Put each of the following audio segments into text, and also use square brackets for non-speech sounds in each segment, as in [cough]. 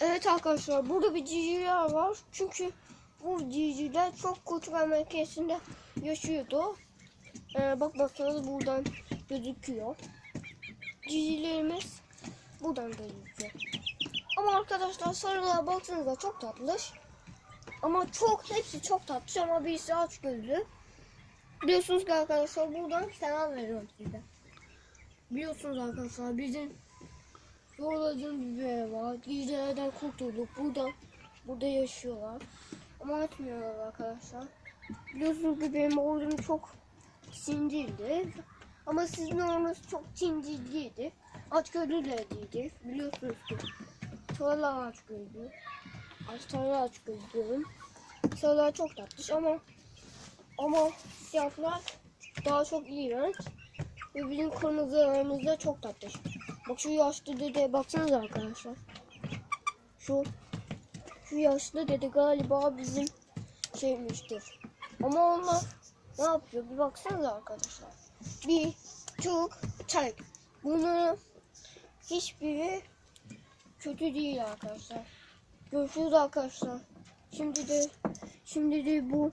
Evet arkadaşlar burada bir ciciler var. Çünkü bu ciciler çok kültürel merkezinde yaşıyordu. Ee, bak baksanız buradan gözüküyor. Cicilerimiz buradan gözüküyor. Ama arkadaşlar sarılara baksanıza çok tatlış. Ama çok hepsi çok tatlış ama birisi aç gözlü. Biliyorsunuz ki arkadaşlar buradan selam veriyorum size. Biliyorsunuz arkadaşlar bizim Zorladığım bir var. Gecelerden kurtulduk. Burada, burada yaşıyorlar. Ama atmıyorlar arkadaşlar. Biliyorsunuz ki benim oğlum çok sindirdi. Ama sizin oğlunuz çok sindirliydi. Aç gözlü değildi. Biliyorsunuz ki. Sonra aç gözlü. Açlarla aç gözlüyorum. Sarılar çok tatlış ama ama siyahlar daha çok iğrenç. Ve bizim kırmızılarımız da çok tatlış. Bak şu yaşlı dede baksanıza arkadaşlar. Şu şu yaşlı dede galiba bizim şeymiştir. Ama onlar ne yapıyor bir baksanıza arkadaşlar. Bir, çok, çay. Bunların hiçbiri kötü değil arkadaşlar. Görüşürüz arkadaşlar. Şimdi de şimdi de bu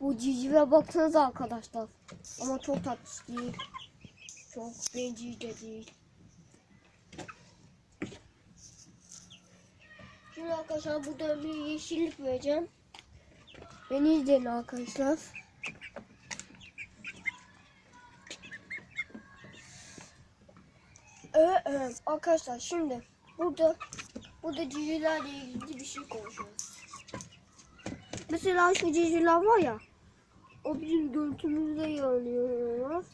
bu cicive baksanıza arkadaşlar. Ama çok tatlı değil. Çok bencil de değil. Şimdi arkadaşlar burada bir yeşillik vereceğim. Beni izleyin arkadaşlar. Evet, evet arkadaşlar şimdi burada burada cicilerle ilgili bir şey konuşuyoruz. Mesela şu ciciler var ya o bizim görüntümüzde yanıyorlar.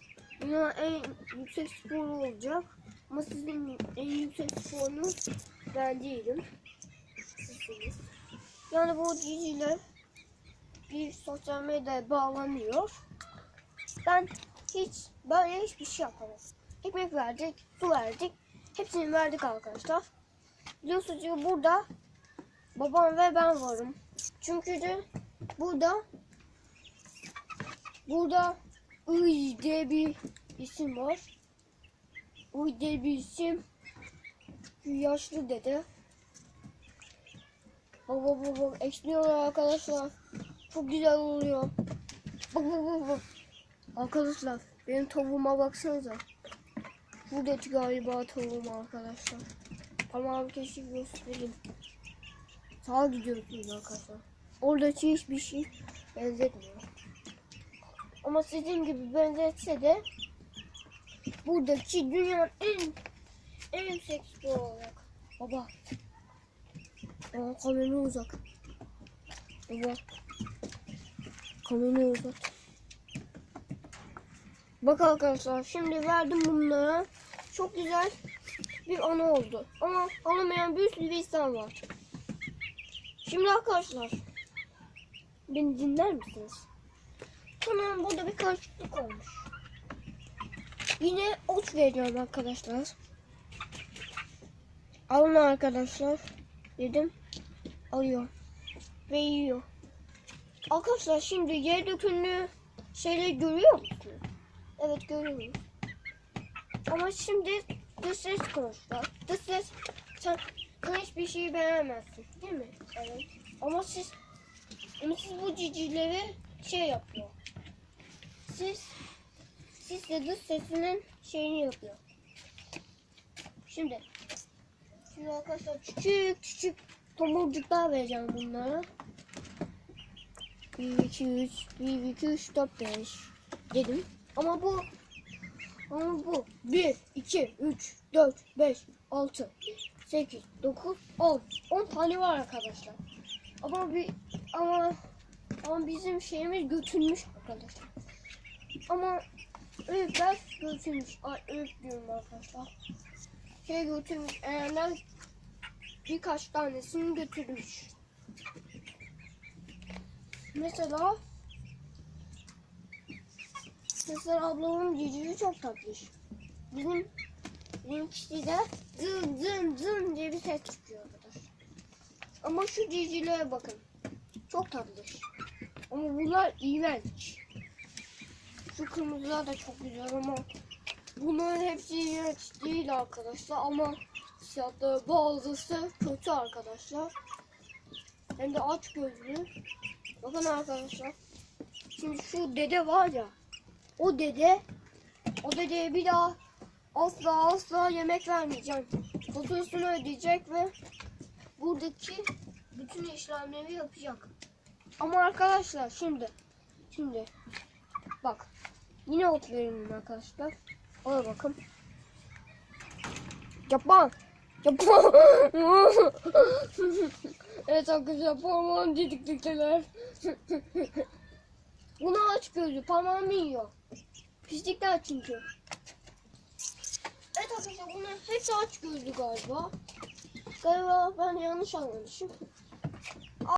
Dünya en yüksek sporu olacak. Ama sizin en yüksek sporunuz ben değilim. Sizsiniz. Yani bu ciciler bir sosyal medyaya bağlanıyor. Ben hiç böyle hiçbir şey yapamam. Ekmek verdik, su verdik. Hepsini verdik arkadaşlar. Biliyorsunuz ki burada babam ve ben varım. Çünkü de burada burada Iy diye bir isim var. Uy diye bir isim. Yaşlı dede. Bak bak bak bak esniyorlar arkadaşlar. Çok güzel oluyor. Bak bak bak bak. Arkadaşlar benim tavuğuma baksanıza. Buradaki galiba tavuğum arkadaşlar. Ama abi keşke göstereyim. Sağa gidiyorsunuz arkadaşlar. Oradaki hiçbir şey benzetmiyor. Ama sizin gibi benzetse de buradaki dünyanın en en yüksek spor olarak. Baba. Aa, kamerayı uzak. Baba. Kamerayı uzak. Bak arkadaşlar şimdi verdim bunlara. Çok güzel bir ana oldu. Ama alamayan bir sürü insan var. Şimdi arkadaşlar beni dinler misiniz? Tamam burada bir karışıklık olmuş. Yine ot veriyorum arkadaşlar. Alın arkadaşlar. Dedim. Alıyor. Ve yiyor. Arkadaşlar şimdi yer dökümlü şeyleri görüyor musunuz? Evet görüyorum. Ama şimdi dış ses konuşlar. Dış ses sen, sen hiçbir şeyi beğenmezsin değil mi? Evet. Ama siz ama siz bu cicileri şey yapıyor. Siz siz de dış sesinin şeyini yapıyor. Şimdi şimdi arkadaşlar küçük küçük tomurcuklar vereceğim bunlara. 1, 2, 3, 1, 2, 3, 4, 5 dedim. Ama bu ama bu 1, 2, 3, 4, 5, 6, 8, 9, 10. 10 tane var arkadaşlar. Ama bir ama ama bizim şeyimiz götürmüş arkadaşlar. Ama öğütler götürmüş. Ay öğüt diyorum arkadaşlar. Şey götürmüş. Eğerler birkaç tanesini götürmüş. Mesela Mesela ablamın cücüğü çok tatlış. Bizim benimkisi de zın zın zın diye bir ses çıkıyor arkadaşlar. Ama şu cücülere bakın. Çok tatlış. Ama bunlar iğrenç. Şu kırmızılar da çok güzel ama bunların hepsi iğrenç değil arkadaşlar ama hissiyatları bazısı kötü arkadaşlar. Hem de aç gözlü. Bakın arkadaşlar. Şimdi şu dede var ya. O dede o dedeye bir daha asla asla yemek vermeyeceğim. Faturasını ödeyecek ve buradaki bütün işlemleri yapacak. Ama arkadaşlar şimdi şimdi bak yine ot arkadaşlar. Ona bakın. Yapma. Yapma. [laughs] evet arkadaşlar parmağım didiklikteler. [laughs] Bunu aç gözü parmağımı yiyor. Pislikler çünkü. Evet arkadaşlar bunların hepsi aç gözlü galiba. Galiba ben yanlış anlamışım.